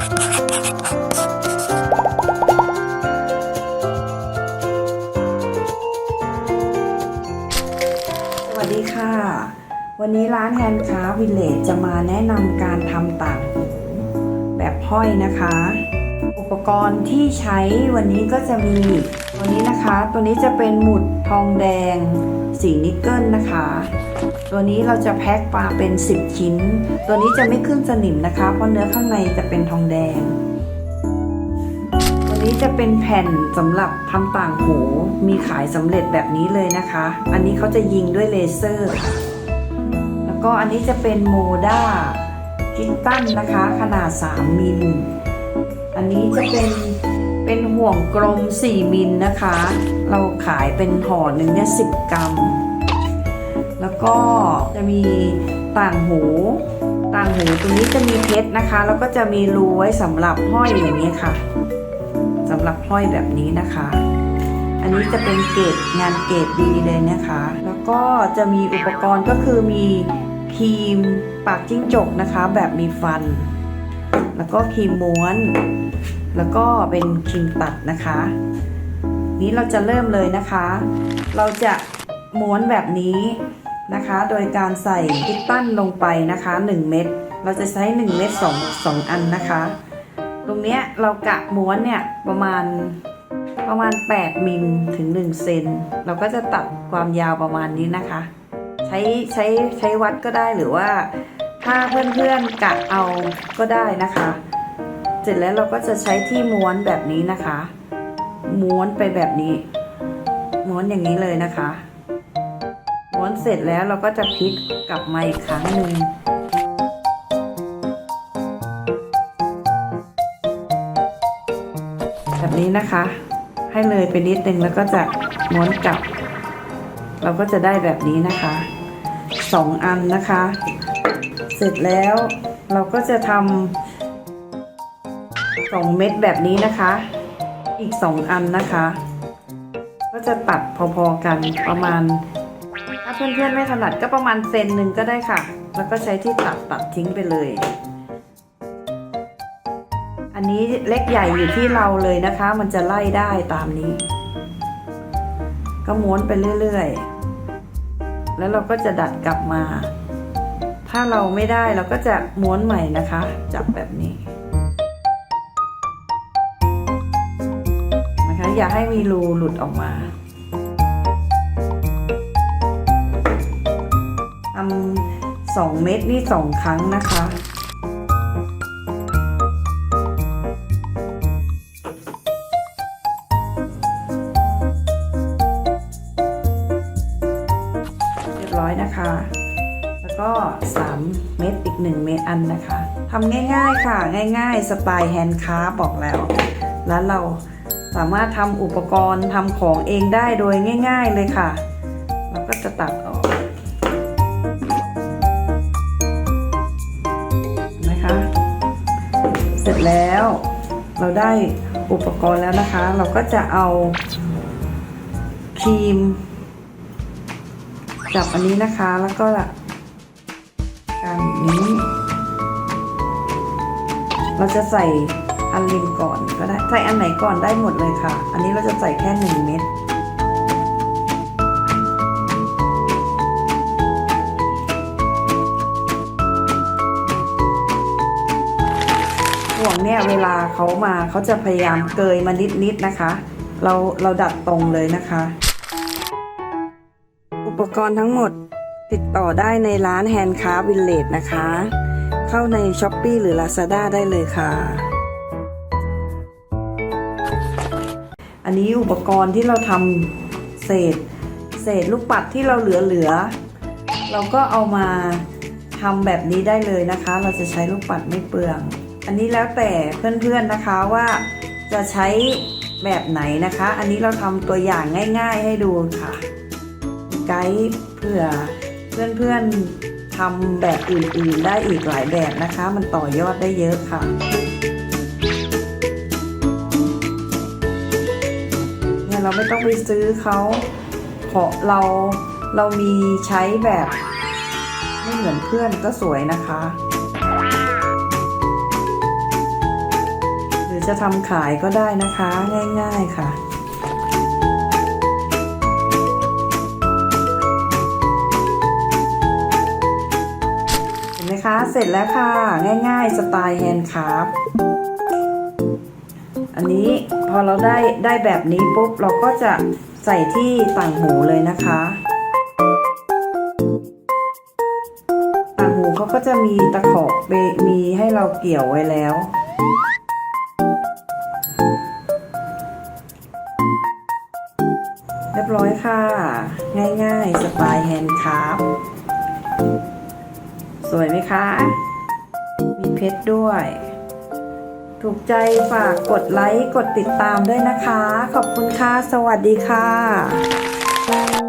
สวัสดีค่ะ วันนี้ร้านแฮนด์คราวิลเลจจะมาแนะนำการทำต่างหูแบบห้อยนะคะ อุปกรณ์ที่ใช้วันนี้ก็จะมี ตัวนี้นะคะ ตัวนี้จะเป็นหมุดทองแดง สีนิกเกิลนะคะ ตัวนี้เราจะแพ็คมาเป็น 10 ชิ้น ตัวนี้จะไม่ขึ้นสนิมนะคะ เพราะเนื้อข้างในจะเป็นทองแดง ตัวนี้จะเป็นแผ่นสำหรับทำต่างหู มีขายสำเร็จแบบนี้เลยนะคะ อันนี้เขาจะยิงด้วยเลเซอร์ค่ะแล้วก็อันนี้จะเป็นโมด้าคิตตันนะคะ ขนาด 3 มิล อันนี้จะเป็น เป็นห่วงกลม 4 มิลนะคะ เราขายเป็นห่อหนึ่งเนี่ย10กรัม แล้วก็จะมีต่างหู ต่างหูตรงนี้จะมีเพชรนะคะ แล้วก็จะมีรูไว้สำหรับห้อยอย่างนี้ค่ะสำหรับห้อยแบบนี้นะคะ อันนี้จะเป็นเกรดงานเกรดดีเลยนะคะ แล้วก็จะมีอุปกรณ์ก็คือมีครีมปากจิ้งจกนะคะ แบบมีฟัน แล้วก็ครีมม้วน แล้วก็เป็นครีมตัดนะคะ นี้เราจะเริ่มเลยนะคะ เราจะม้วนแบบนี้นะคะ โดยการใส่กิตตันลงไปนะคะ 1 เม็ดเราจะใช้ 1 เม็ด2 2 อันนะคะ ตรงเนี้ยเรากะม้วนเนี่ยประมาณประมาณ 8 มิลถึง 1 เซน เราก็จะตัดความยาวประมาณนี้นะคะ ใช้ใช้ใช้วัดก็ได้หรือว่าถ้าเพื่อนๆกะเอาก็ได้นะคะ เสร็จแล้วเราก็จะใช้ที่ม้วนแบบนี้นะคะ ม้วนไปแบบนี้ ม้วนอย่างนี้เลยนะคะ ม้วนเสร็จแล้วเราก็จะพลิกกลับมาอีกครั้งหนึ่งแบบนี้นะคะ ให้เลยไปนิดนึงแล้วก็จะม้วนกลับ เราก็จะได้แบบนี้นะคะสองอันนะคะ เสร็จแล้วเราก็จะทำ สองเม็ดแบบนี้นะคะ อีกสองอันนะคะ ก็จะตัดพอๆกันประมาณ ถ้าเพื่อนๆไม่ถนัดก็ประมาณเซนหนึ่งก็ได้ค่ะ แล้วก็ใช้ที่ตัดตัดทิ้งไปเลย อันนี้เล็กใหญ่อยู่ที่เราเลยนะคะ มันจะไล่ได้ตามนี้ ก็ม้วนไปเรื่อยๆ แล้วเราก็จะดัดกลับมาถ้าเราไม่ได้เราก็จะม้วนใหม่นะคะ จับแบบนี้ อย่าให้มีรูหลุดออกมาทำสองเม็ดนี่สองครั้งนะคะ เรียบร้อยนะคะ แล้วก็3เม็ดอีก1เม็ดอันนะคะทำง่ายๆค่ะ ง่ายๆ สไตล์แฮนด์คราฟบอกแล้ว แล้วเรา สามารถทำอุปกรณ์ทำของเองได้โดยง่าย ๆเลยค่ะ เราก็จะตัดออกนะคะ เสร็จแล้วเราได้อุปกรณ์แล้วนะคะ เราก็จะเอาครีม จับอันนี้นะคะแล้วก็การนี้ เราจะใส่ อันริมก่อนก็ได้ใส่อันไหนก่อนได้หมดเลยค่ะ อันนี้เราจะใส่แค่หนึ่งเม็ดห่วงเนี่ยเวลาเขามาเขาจะพยายามเกยมานิดๆนะคะ เราเราดัดตรงเลยนะคะ อุปกรณ์ทั้งหมดติดต่อได้ในร้าน Handcraft Village นะคะ เข้าใน s h อ p e e หรือ Lazada ได้เลยค่ะ อันนี้อุปกรณ์ที่เราทำเศษ เศษลูกปัดที่เราเหลือๆเราก็เอามาทำแบบนี้ได้เลยนะคะ เราจะใช้ลูกปัดไม่เปลือง อันนี้แล้วแต่เพื่อนๆนะคะว่าจะใช้แบบไหนนะคะ อันนี้เราทำตัวอย่างง่าย ๆ ให้ดูค่ะ ไกด์เผื่อเพื่อนๆทำแบบอื่นๆได้อีกหลายแบบนะคะ มันต่อยอดได้เยอะค่ะ เราไม่ต้องไปซื้อเขาเพราะเราเรามีใช้แบบไม่เหมือนเพื่อนก็สวยนะคะ หรือจะทำขายก็ได้นะคะง่ายๆค่ะเห็นไหมคะ เสร็จแล้วค่ะ ง่ายๆ สไตล์แฮนด์คราฟ อันนี้พอเราได้ได้แบบนี้ปุ๊บเราก็จะใส่ที่ต่างหูเลยนะคะ ต่างหูเขาก็จะมีตะขอบเบมีให้เราเกี่ยวไว้แล้วเรียบร้อยค่ะ ง่ายๆสไตล์แฮนด์คราฟต์สวยไหมคะ มีเพชรด้วย ถูกใจฝากกดไลค์ กดติดตามด้วยนะคะ ขอบคุณค่ะ สวัสดีค่ะ